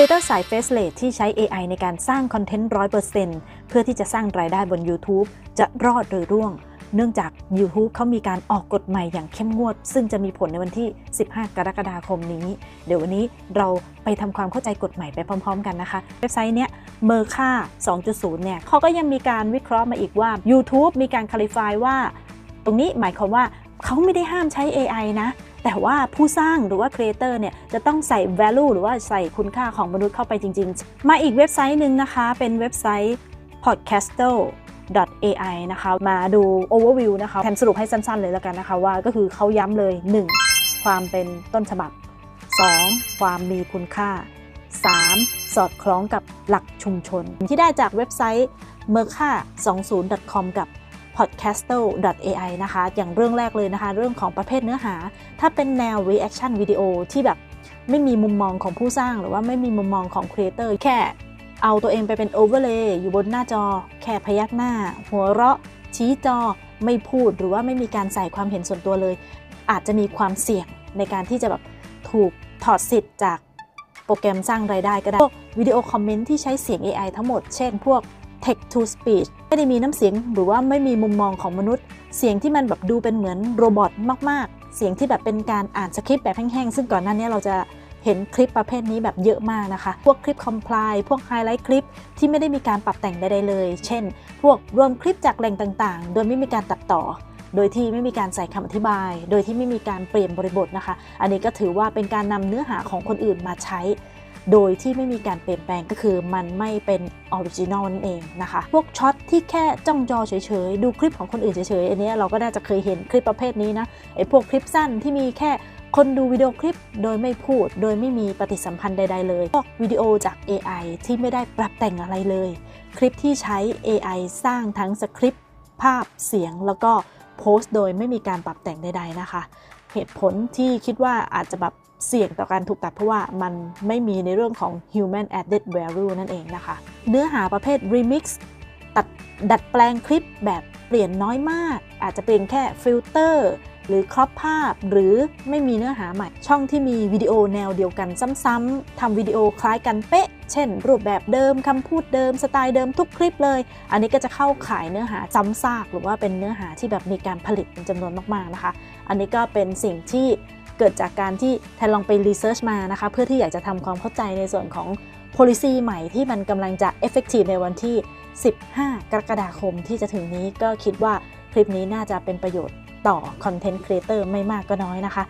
Creator สาย f a c e l e s ที่ใช้ AI ในการสร้างคอนเทนต์100%เพื่อที่จะสร้างรายได้บน YouTube จะรอดหรือร่วง เนื่องจาก YouTube เขามีการออกกฎใหม่อย่างเข้มงวด ซึ่งจะมีผลในวันที่ 15 กรกฎาคมนี้ เดี๋ยววันนี้เราไปทำความเข้าใจกฎใหม่ไปพร้อม ๆ กันนะคะ เว็บไซต์เนี้ยเมอร์ค่า 2.0 เนี่ยเขาก็ยังมีการวิเคราะห์มาอีกว่า YouTube มีการ clarify ว่า ตรงนี้หมายความว่าเขาไม่ได้ห้ามใช้ AI นะ แต่ว่าผู้สร้างหรือว่า Creator เนี่ยจะต้องใส่ value หรือว่าใส่คุณค่าของมนุษย์เข้าไปจริง ๆ มาอีกเว็บไซต์หนึ่งนะคะเป็นเว็บไซต์ podcaster AI นะคะ มาดู overview นะคะแทนสรุปให้สั้นๆเลยแล้วกันนะคะว่าก็คือเขาย้ำเลย 1. ความเป็นต้นฉบับ 2. ความมีคุณค่า 3. สอดคล้องกับหลักชุมชน ที่ได้จากเว็บไซต์ m e r c a 20 com กับ Podcastle.AI นะคะ อย่างเรื่องแรกเลยนะคะ เรื่องของประเภทเนื้อหา ถ้าเป็นแนว reaction video ที่แบบไม่มีมุมมองของผู้สร้างหรือว่าไม่มีมุมมองของ creator แค่เอาตัวเองไปเป็น overlay อยู่บนหน้าจอ แค่พยักหน้า หัวเราะ ชี้จอไม่พูดหรือว่าไม่มีการใส่ความเห็นส่วนตัวเลย อาจจะมีความเสี่ยงในการที่จะแบบถูกถอดสิทธิ์จากโปรแกรมสร้างรายได้ก็ได้วิดีโอคอมเมนต์ที่ใช้เสียง AI ทั้งหมด เช่นพวก text to speech ไม่ได้มีน้ำเสียงหรือว่าไม่มีมุมมองของมนุษย์ เสียงที่มันแบบดูเป็นเหมือนโรบอทมากๆ เสียงที่แบบเป็นการอ่านสคริปต์แบบแห้งๆ ซึ่งก่อนหน้านี้เราจะเห็นคลิปประเภทนี้แบบเยอะมากนะคะ พวกคลิป comply พวก highlight คลิปที่ไม่ได้มีการปรับแต่งใดๆเลย เช่น พวกรวมคลิปจากแหล่งต่างๆ โดยไม่มีการตัดต่อ โดยที่ไม่มีการใส่คำอธิบาย โดยที่ไม่มีการเปลี่ยนบริบทนะคะ อันนี้ก็ถือว่าเป็นการนำเนื้อหาของคนอื่นมาใช้ โดยที่ไม่มีการเปลี่ยนแปลงก็คือมันไม่เป็นออริจินอลนั่นเองนะคะ พวกช็อตที่แค่จ้องจอเฉยๆ ดูคลิปของคนอื่นเฉยๆ อันนี้เราก็น่าจะเคยเห็นคลิปประเภทนี้นะไอ้พวกคลิปสั้นที่มีแค่คนดูวิดีโอคลิปโดยไม่พูด โดยไม่มีปฏิสัมพันธ์ใด ๆ เลยพวกวิดีโอจาก AI ที่ไม่ได้ปรับแต่งอะไรเลย คลิปที่ใช้ AI สร้างทั้งสคริปต์ภาพเสียงแล้วก็โพสต์โดยไม่มีการปรับแต่งใด ๆ นะคะ เหตุผลที่คิดว่าอาจจะแบบ เสี่ยงต่อการถูกตัดเพราะว่ามันไม่มีในเรื่องของ human added value นั่นเองนะคะ เนื้อหาประเภท remix ตัดดัดแปลงคลิปแบบเปลี่ยนน้อยมาก อาจจะเปลี่ยนแค่ฟิลเตอร์หรือครอปภาพ หรือไม่มีเนื้อหาใหม่ ช่องที่มีวิดีโอแนวเดียวกันซ้ำๆทำวิดีโอคล้ายกันเป๊ะ เช่น รูปแบบเดิมคำพูดเดิมสไตล์เดิมทุกคลิปเลย อันนี้ก็จะเข้าขายเนื้อหาซ้ำซาก หรือว่าเป็นเนื้อหาที่แบบมีการผลิตเป็นจำนวนมากๆนะคะ อันนี้ก็เป็นสิ่งที่ เกิดจากการที่แทนลองไปรีเสิร์ชมานะคะเพื่อที่อยากจะทำความเข้าใจในส่วนของ policy ใหม่ที่มันกำลังจะ effective ในวันที่ 15 กรกฎาคมที่จะถึงนี้ก็คิดว่าคลิปนี้น่าจะเป็นประโยชน์ต่อ content creator ไม่มากก็น้อยนะคะ